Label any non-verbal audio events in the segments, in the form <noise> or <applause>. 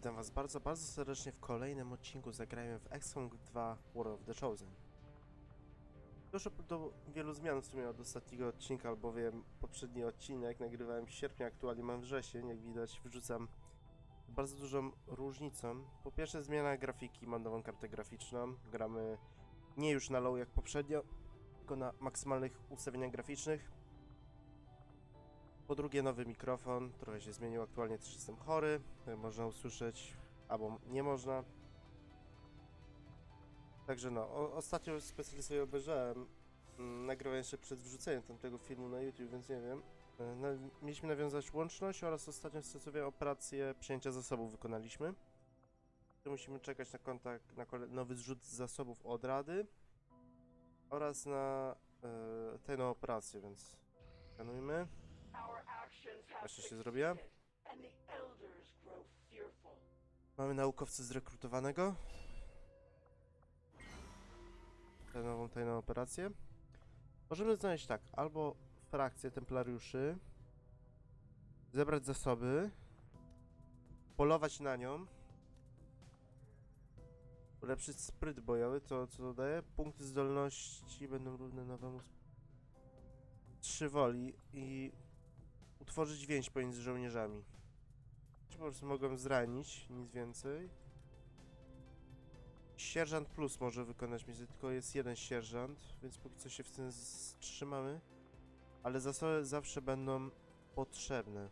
Witam was bardzo, bardzo serdecznie w kolejnym odcinku Zagrajmy w XCOM 2 War of the Chosen. Doszło do wielu zmian w sumie od ostatniego odcinka, albowiem poprzedni odcinek nagrywałem w sierpniu, aktualnie mam wrzesień, jak widać wrzucam bardzo dużą różnicą. Po pierwsze zmiana grafiki, mam nową kartę graficzną, gramy nie już na low jak poprzednio, tylko na maksymalnych ustawieniach graficznych. Po drugie nowy mikrofon, trochę się zmienił, aktualnie też jestem chory, jak można usłyszeć, albo nie można. Także no, o, ostatnio specjalnie sobie obejrzałem, mm, nagrałem jeszcze przed wrzuceniem tamtego filmu na YouTube, więc nie wiem. E, Na, mieliśmy nawiązać łączność oraz ostatnio stosowałem operację przyjęcia zasobów wykonaliśmy. Tu musimy czekać na kontakt, na nowy zrzut zasobów od Rady oraz na e, tajną operację, więc skanujmy. Właśnie się zrobiła. Mamy naukowcę zrekrutowanego. Tę nową tajną operację. Możemy znaleźć tak, albo frakcję templariuszy, zebrać zasoby, polować na nią, ulepszyć spryt bojowy, to co dodaje? Punkty zdolności będą równe nowemu trzy woli i utworzyć więź pomiędzy żołnierzami. Czy po prostu mogłem zranić, nic więcej. Sierżant plus może wykonać misję, tylko jest jeden sierżant, więc póki co się w tym wstrzymamy. Ale zasoby zawsze będą potrzebne.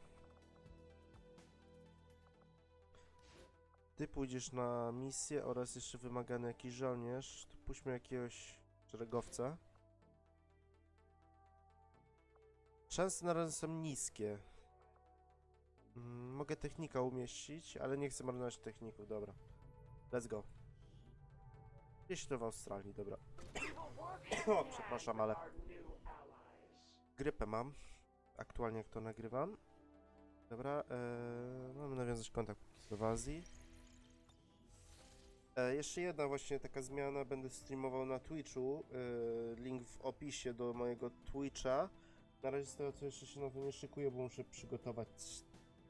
Ty pójdziesz na misję oraz jeszcze wymagany jakiś żołnierz. To puśćmy jakiegoś szeregowca. Szanse na razie są niskie. Mm, Mogę technika umieścić, ale nie chcę marnować techników, dobra. Let's go. Gdzieś to w Australii, dobra. <coughs> O, przepraszam, ale grypę mam. Aktualnie jak to nagrywam. Dobra, e, mamy nawiązać kontakt z Azji. E, jeszcze jedna właśnie taka zmiana, będę streamował na Twitchu. E, link w opisie do mojego Twitcha. Na razie z tego co jeszcze się na to nie szykuję, bo muszę przygotować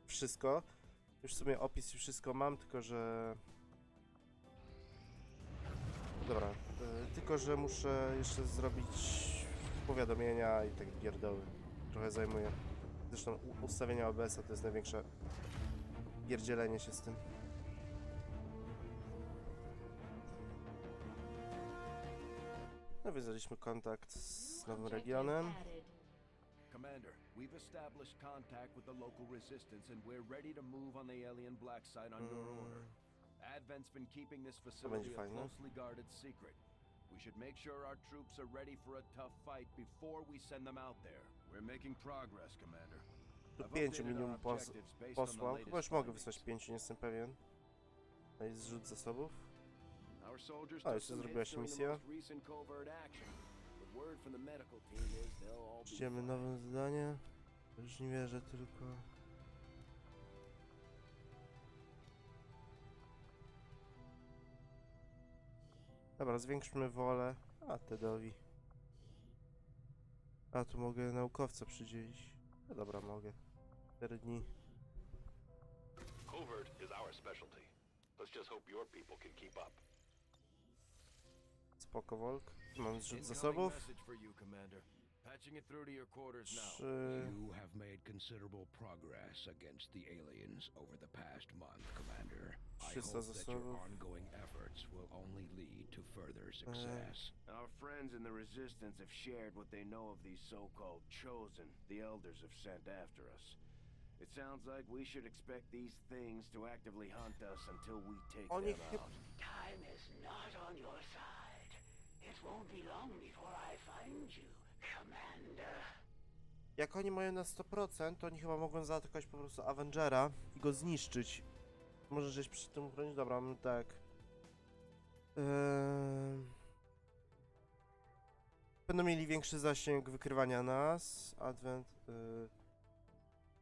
wszystko. Już w sumie opis i wszystko mam, tylko że... Dobra, y, tylko że muszę jeszcze zrobić powiadomienia i tak pierdoły. Trochę zajmuje. Zresztą ustawienia OBS-a to jest największe pierdzielenie się z tym. Nawiązaliśmy kontakt z nowym regionem. Commander, we've established contact with the local resistance and we're ready to move on the alien black site on your order. Advent's been keeping this facility a closely guarded secret. We should make sure our troops are ready for a tough fight before we send them out there. We're making progress, Commander. Do I've 5 minimum pos objectives based on the posłał. latest Chyba już mogę wysłać 5, nie jestem pewien. To jest zrzut zasobów. Our A, took jeszcze some zrobiła Idziemy nowe zadanie. Już nie wierzę tylko. Dobra, zwiększmy wolę. A, Tedowi. A, tu mogę naukowca przydzielić. No dobra, mogę. 4 dni. Covert is our specialty. Let's just hope your people can keep up. Spoko, Volk. Mam zrzut Incoming zasobów. message you, Patching it through to your quarters now. You have made considerable progress against the aliens over the past month, Commander. I 300 hope that your ongoing efforts will only lead to further success. Our friends in the Resistance have shared what they know of these so-called Chosen the Elders have sent after us. It sounds like we should expect these things to actively hunt us until we take them out. Time is not on your side. Jak oni mają na 100%, to oni chyba mogą zaatakować po prostu Avengera i go zniszczyć. Może żeś przy tym uchronić? Dobra, mamy tak. Eee... Będą mieli większy zasięg wykrywania nas. Advent. Yy...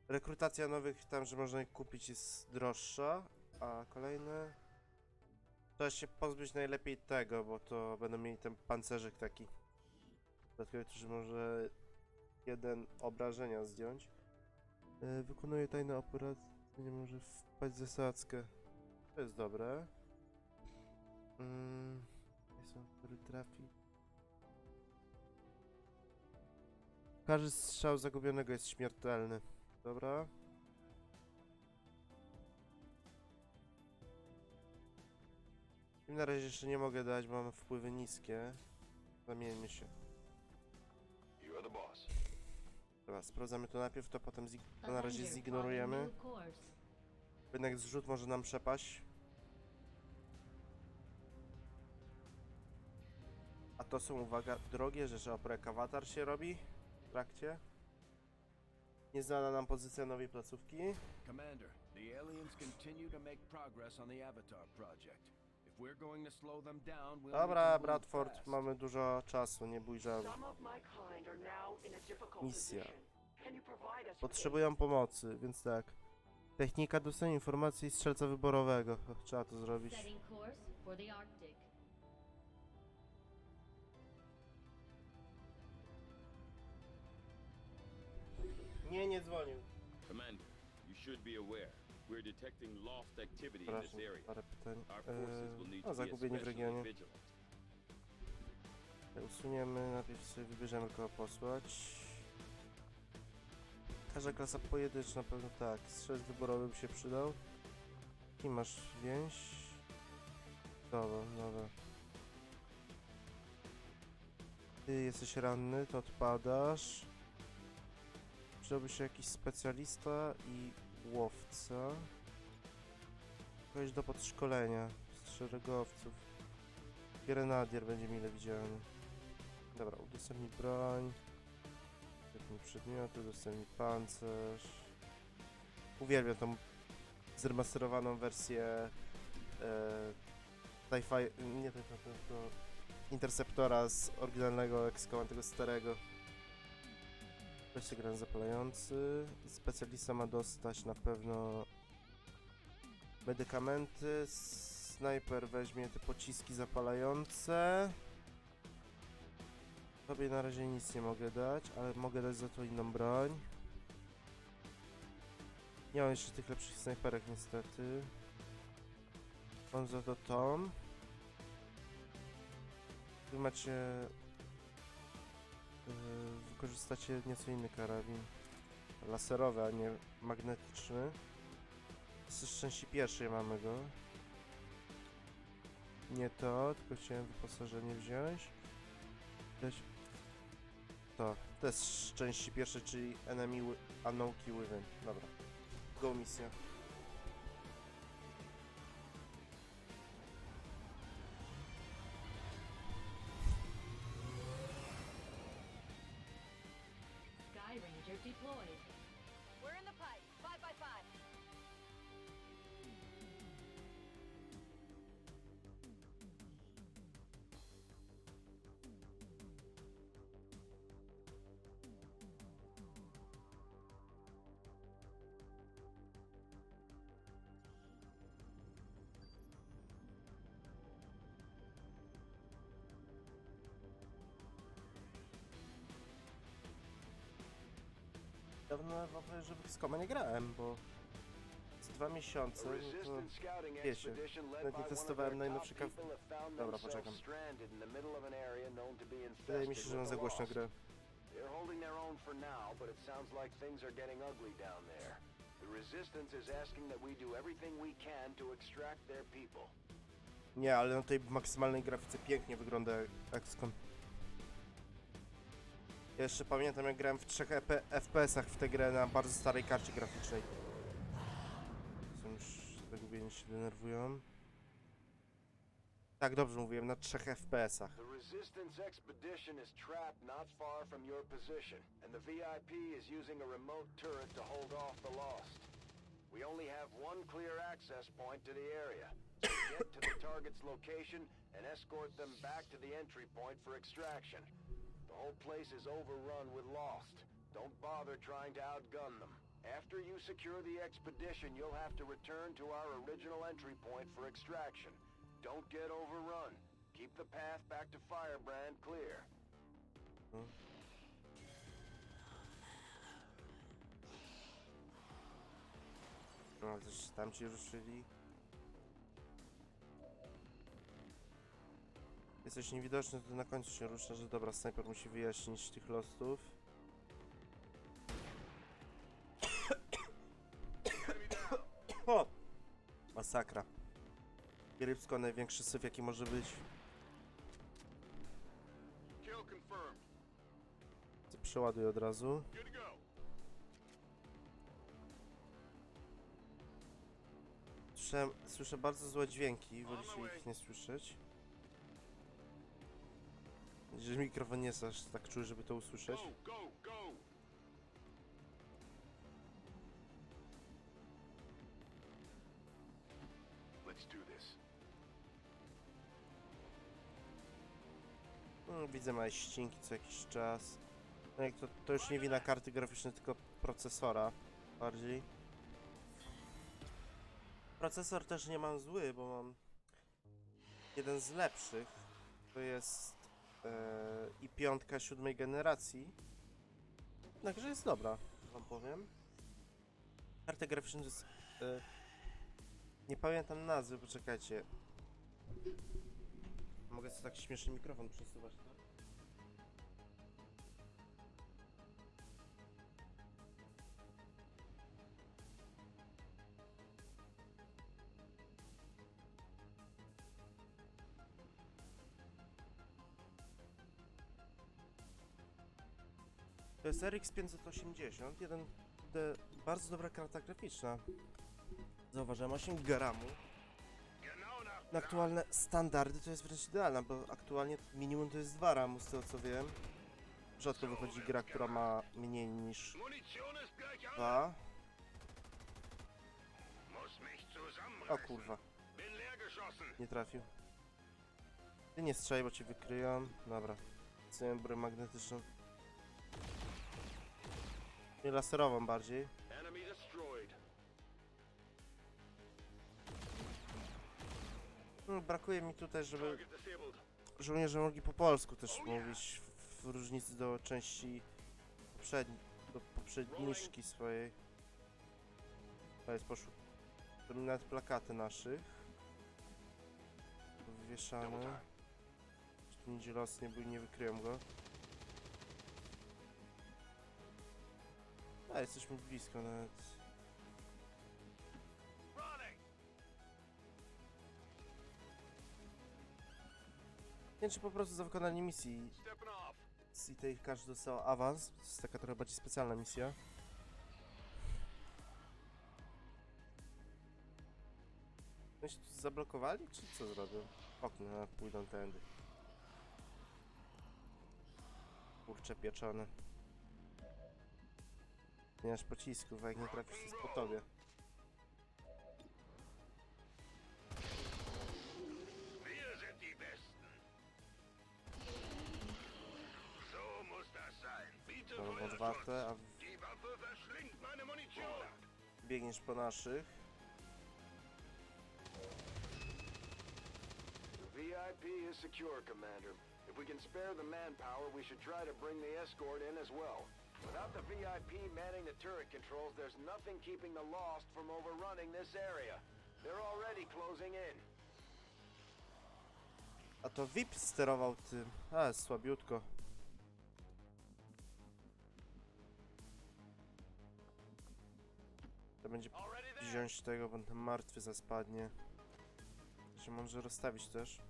Rekrutacja nowych tam, że można ich kupić jest droższa. A kolejne. Trzeba się pozbyć najlepiej tego, bo to będą mieli ten pancerzyk taki. Dodatkowo, którzy może jeden obrażenia zdjąć. E, wykonuje tajne operacje, nie może wpaść w zasadzkę. To jest dobre. Mm, jest on, który trafi. Każdy strzał zagubionego jest śmiertelny. Dobra. Na razie jeszcze nie mogę dać, bo mam wpływy niskie. Zamieńmy się. You are the boss. Dobra, sprawdzamy to najpierw, to potem to na razie zignorujemy. Jednak zrzut może nam przepaść. A to są, uwaga, drogie rzeczy. Opera jak awatar się robi w trakcie. Nieznana nam pozycja nowej placówki. Commander, the aliens continue to make progress on the Avatar project. Dobra, Bradford, mamy dużo czasu, nie bój Misja. Potrzebują pomocy, więc tak. Technika dostania informacji strzelca wyborowego. Trzeba to zrobić. Nie, nie dzwonił. Commander, you should be aware. We're detecting loft activity in this Przepraszam, area. parę pytań. Our forces will Eee, need o, to be zagubieni w especially regionie. vigilant. Usuniemy, najpierw sobie wybierzemy kogo posłać. Każda klasa pojedyncza na pewno tak. Strzelec wyborowy by się przydał. Kim masz więź? Dobra, dobra. Ty jesteś ranny, to odpadasz. Przydałby się jakiś specjalista i łowca. Kogoś do podszkolenia z szeregowców. Grenadier będzie mile widziany. Dobra, udostępnij broń. Udostępnij przedmioty, udostępnij pancerz. Uwielbiam tą zremasterowaną wersję e, TIE nie TIE tylko Interceptora z oryginalnego Excoma, tego starego. Weźcie gran zapalający. Specjalista ma dostać na pewno medykamenty. Snajper weźmie te pociski zapalające. Tobie na razie nic nie mogę dać, ale mogę dać za to inną broń. Nie mam jeszcze tych lepszych snajperek niestety. Mam za to Tom. Wy macie... Yy, wykorzystacie nieco inny karabin. Laserowy, a nie magnetyczny. Z części pierwszej mamy go. Nie to, tylko chciałem wyposażenie wziąć. Dać... To, to jest z części pierwszej, czyli Enemy Unknown Within. Dobra. Go misja. Deployed. Dawno żeby w Skoma nie grałem, bo z dwa miesiące, no to... wiecie, nawet nie testowałem their najnowszy top kaw- Dobra, poczekam. Wydaje mi się, że mam za głośno grę. They're holding their own for now, but it sounds like things are getting ugly down there. The resistance is asking that we do everything we can to extract their people. Nie, ale na tej maksymalnej grafice pięknie wygląda XCOM. Jeszcze pamiętam jak grałem w 3 EP FPS-ach w tę grę na bardzo starej karcie graficznej. Są już zagubieni się denerwują. Tak, dobrze mówiłem, na 3 FPS-ach. The resistance expedition is trapped not far from your position, and the VIP is using a remote turret to hold off the lost. We only have one clear access point to the area, so get to the target's location and escort them back to the entry point for extraction. The whole place is overrun with lost. Don't bother trying to outgun them. After you secure the expedition, you'll have to return to our original entry point for extraction. Don't get overrun. Keep the path back to Firebrand clear. No, też tam ci ruszyli. Jesteś niewidoczny, to na końcu się rusza, że dobra, snajper musi wyjaśnić tych losów. <coughs> o! Masakra. Rybsko największy syf jaki może być. Przeładuję od razu. Słyszę, słyszę bardzo złe dźwięki, wolicie ich nie słyszeć. Że mikrofon nie jest aż tak czuły, żeby to usłyszeć. Go, go, go. Let's do this. No, widzę małe ścinki co jakiś czas. No jak to, to już nie wina karty graficznej, tylko procesora bardziej. Procesor też nie mam zły, bo mam jeden z lepszych. To jest i piątka siódmej generacji. Także jest dobra, wam powiem. Karta graficzna jest... E, nie pamiętam nazwy, poczekajcie. Mogę sobie tak śmieszny mikrofon przesuwać, tak? To jest RX 580, jeden de, bardzo dobra karta graficzna. Zauważyłem 8 gramów. Na aktualne standardy to jest wręcz idealna, bo aktualnie minimum to jest 2 ramu, z tego co wiem. Rzadko wychodzi gra, która ma mniej niż Munition ist gleich alle. 2. Muss mich O kurwa, nie trafił. Ty nie strzelaj, bo cię wykryją. Dobra. Broń magnetyczną. Nie laserową bardziej. No, brakuje mi tutaj, żeby żołnierze mogli po polsku też mówić w, różnicy do części poprzedniej, do poprzedniczki swojej. To jest poszło. Nawet plakaty naszych. Wywieszane. Czy tu nigdzie los nie nie wykryłem go. A, jesteśmy blisko nawet. Nie czy po prostu za wykonanie misji z tej każdy dostał awans. To jest taka trochę bardziej specjalna misja. Oni się tu zablokowali, czy co zrobią? Okno, a pójdą tędy. Kurcze pieczone. Nie masz pocisków, a jak nie trafisz, to jest po tobie. Wir sind die Besten. So muss das sein. Biete Mamy Feuerschutz. odwarte, a Die Waffe verschlingt meine Munition. biegniesz po naszych. VIP is secure, Commander. If we can spare the manpower, we should try to bring the escort in as well. Without the VIP manning the turret controls, there's nothing keeping the Lost from overrunning this area. They're already closing in. A to VIP sterował tym. A, słabiutko. To będzie wziąć tego, bo ten martwy zaspadnie. Się może rozstawić też.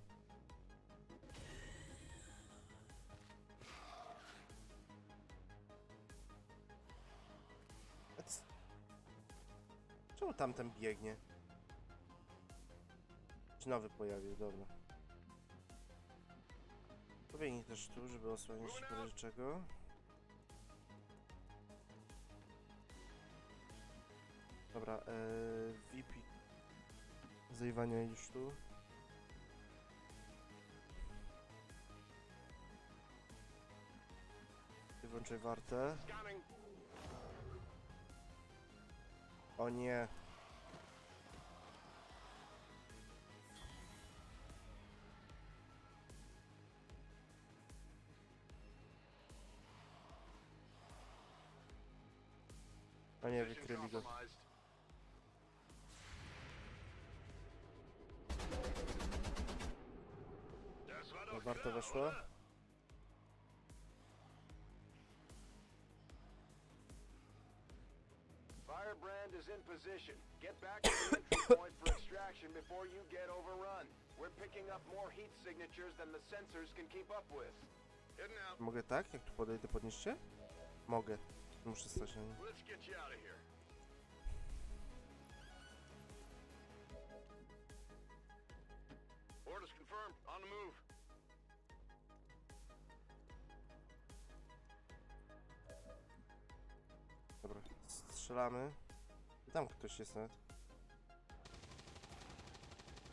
Tamten biegnie? Czy nowy pojawił, dobra. Pobiegnij też tu, żeby osłonić razie czego. Dobra, ee, VP zajwania już tu. Ty włączaj wartę. O nie. War doch Warto weszło. Firebrand is in position. Get back to the entry point for extraction before you get overrun. We're picking up more heat signatures than the sensors can keep up with. Mogę tak? Jak tu podejdę, podnieście? Mogę. Muszę stać na nim. Let's get you out of here. Strzelamy. Tam ktoś jest nawet.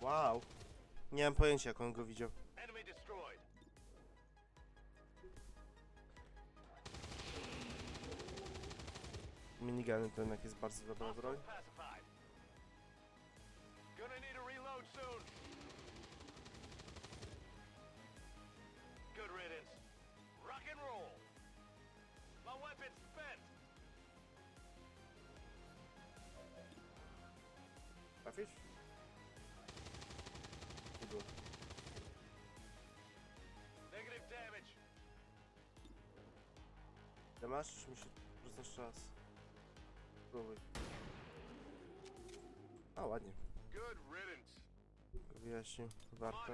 Wow. Nie mam pojęcia, jak on go widział. Minigany to jednak jest bardzo dobra broń. Nie było. Negative damage. Ile masz? Czy mi się rzucasz czas? Spróbuj. A, ładnie. Good riddance. Wyjaśnił. Warto.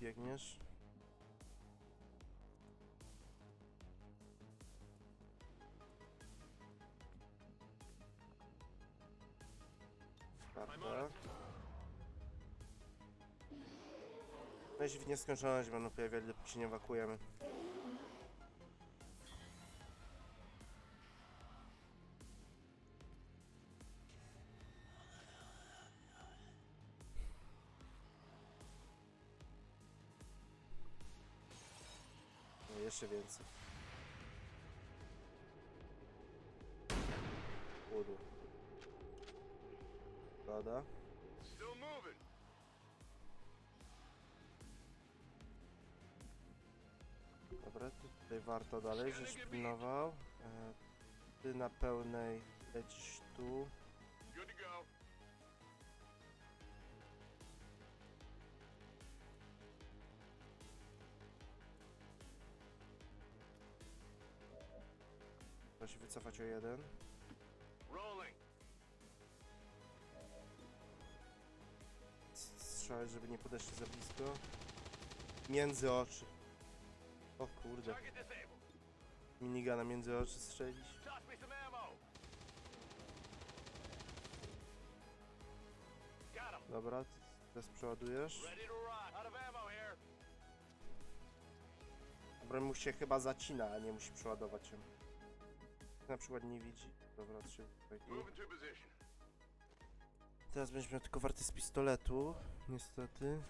Biegniesz. I się w nieskończoność będą pojawiali, dopóki się nie ewakuujemy. No, jeszcze więcej. Udu. Pada. Warto dalej, żeś pilnował. E, ty na pełnej lecisz tu. Trzeba się wycofać o jeden. Strzelać, żeby nie podeszli za blisko. Między oczy. O kurde. Minigana między oczy strzelić. Dobra, teraz przeładujesz. Broń mu się chyba zacina, a nie musi przeładować się. Na przykład nie widzi. Dobra, position. Teraz będziesz miał tylko warty z pistoletu. Niestety.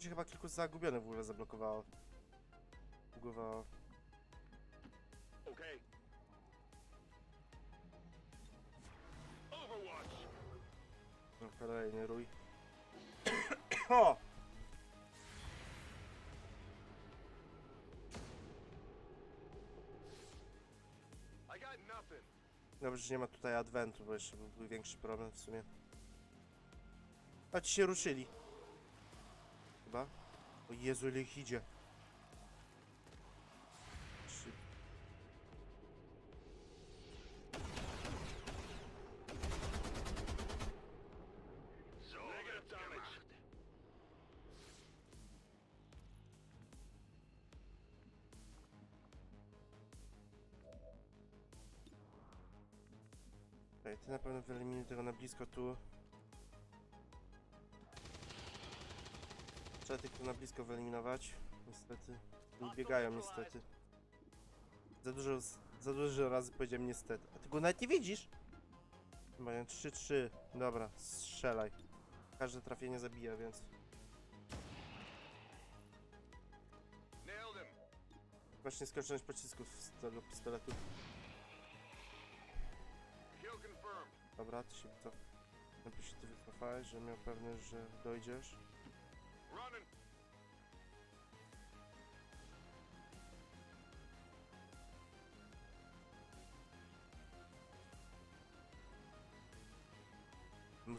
Się chyba kilku zagubionych w ogóle zablokowało. Bugowało. Okay. Overwatch. No, Kolejny rój. <coughs> o! I got nothing. Dobrze, że nie ma tutaj adwentu, bo jeszcze byłby większy problem w sumie. A ci się ruszyli. Chyba. O Jezu, ile ich idzie. Ty na pewno wyeliminuj tego na blisko tu. Tych tu na blisko wyeliminować. Niestety. Nie biegają niestety. Za dużo, za dużo razy powiedziałem niestety. A ty go nawet nie widzisz? Mają 3-3. Dobra, strzelaj. Każde trafienie zabija, więc... Właśnie skończoność pocisków z tego pistoletu. Dobra, ty się wycof... Najpierw się ty wycofałeś, że miał pewność, że dojdziesz.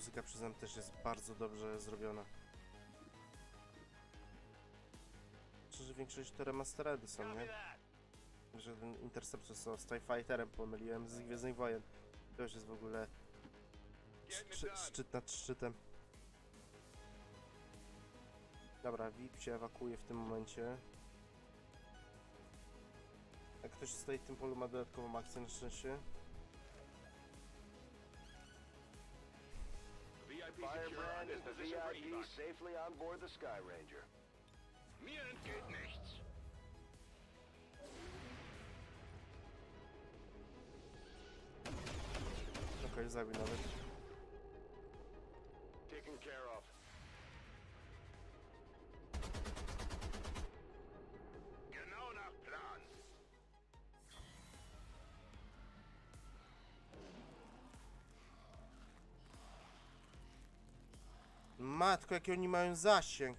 Muzyka przyznam też jest bardzo dobrze zrobiona. Szczerze, większość to remasteredy są, nie? Że ten Interceptor są z TIE Fighterem pomyliłem z Gwiezdnych Wojen. To już jest w ogóle szczy, done. szczyt nad szczytem. Dobra, VIP się ewakuuje w tym momencie. Jak ktoś stoi w tym polu ma dodatkową akcję na szczęście. VIP evac. safely on board the Sky Ranger. Mir entgeht nichts. Okej, zabił nawet. Taken Matko, jaki oni mają zasięg!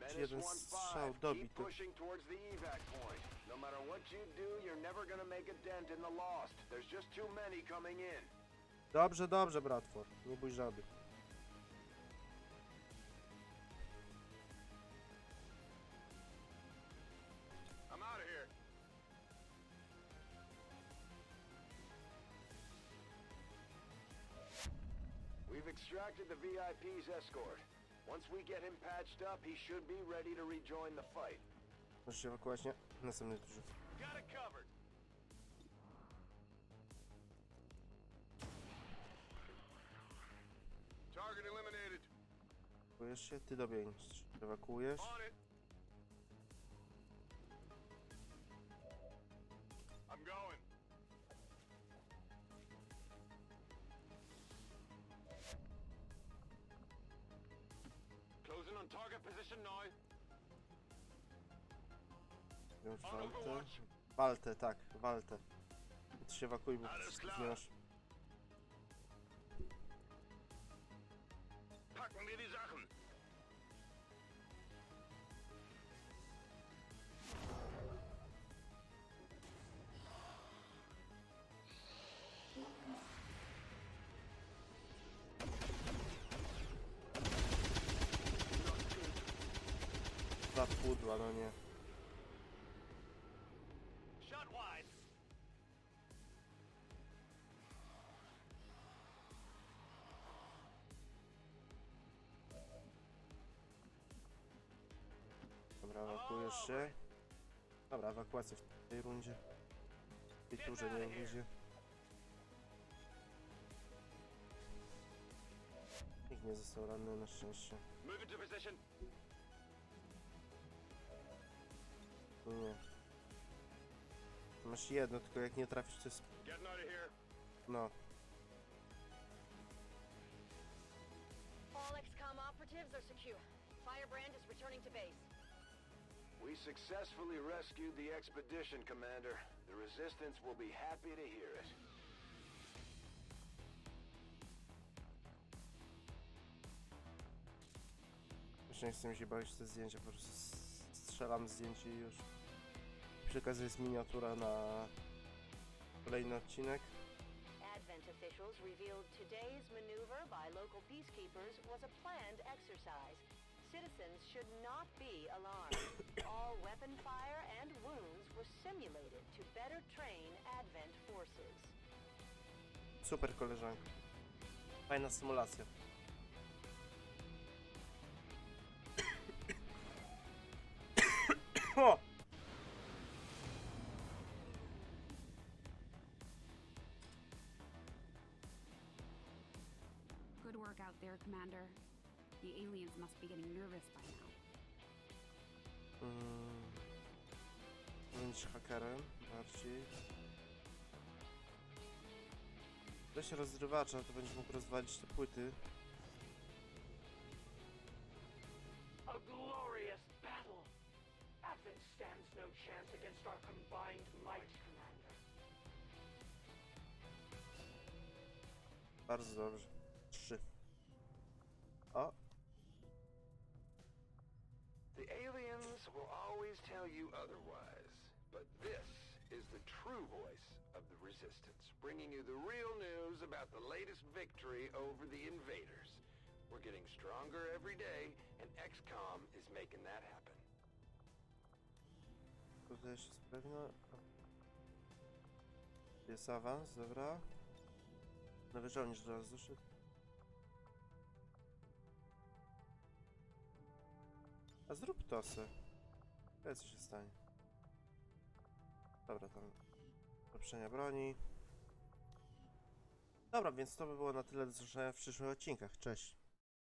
Menace jeden 1-5, strzał point. No matter what you do, you're never gonna make a dent in the lost. There's just too many coming in. Dobrze, dobrze, Bradford. Nie bój żaby. We've the VIP's escort. Once we get him patched up, he should be ready to rejoin the fight. Możesz się ewakuować, nie? Następny duży. Got it covered. Target eliminated. Ewakuujesz się? Ty dobiegniesz. Ewakuujesz. On it. Position now. Wziąć On waltę. Overwatch. Waltę, tak, waltę. Ty się ewakuuj, bo Alles klar. zginiesz. Packen pudła, no nie. Shot wide. Dobra, ewakuujesz się. Dobra, ewakuacja w tej rundzie. Tej turze, nie w rundzie. Nikt nie został ranny na szczęście. Moving to position. Nie. Masz jedno, tylko jak nie trafisz, to jest... No. All XCOM operatives are secure. Firebrand is returning to base. We successfully rescued the expedition, Commander. The Resistance will be happy to hear it. Już nie chcę mi się bawić w te zdjęcia, po prostu strzelam zdjęcie i już. Przy okazji jest miniatura na kolejny odcinek. Advent officials revealed today's maneuver by local peacekeepers was a planned exercise. Citizens should not be alarmed. <coughs> All weapon fire and wounds were simulated to better train Advent forces. Super koleżanka. Fajna symulacja. <coughs> o! Commander. The aliens must be getting nervous by now. Mm. Bądź hakerem bardziej. Weź rozrywacza, to będziesz mógł rozwalić te płyty. A glorious battle. Advent stands no chance against our combined might, Commander. Bardzo dobrze. Trzy. O, The aliens will always tell you otherwise, but this is the true voice of the Resistance, bringing you the real news about the latest victory over the invaders. We're getting stronger every day, and XCOM is making that happen. Tutaj jeszcze sprawno. Jest awans, dobra. Nowy żołnierz do nas. A zrób tosy. Wie co się stanie. Dobra, tam ulepszenia broni. Dobra, więc to by było na tyle do zobaczenia w przyszłych odcinkach. Cześć.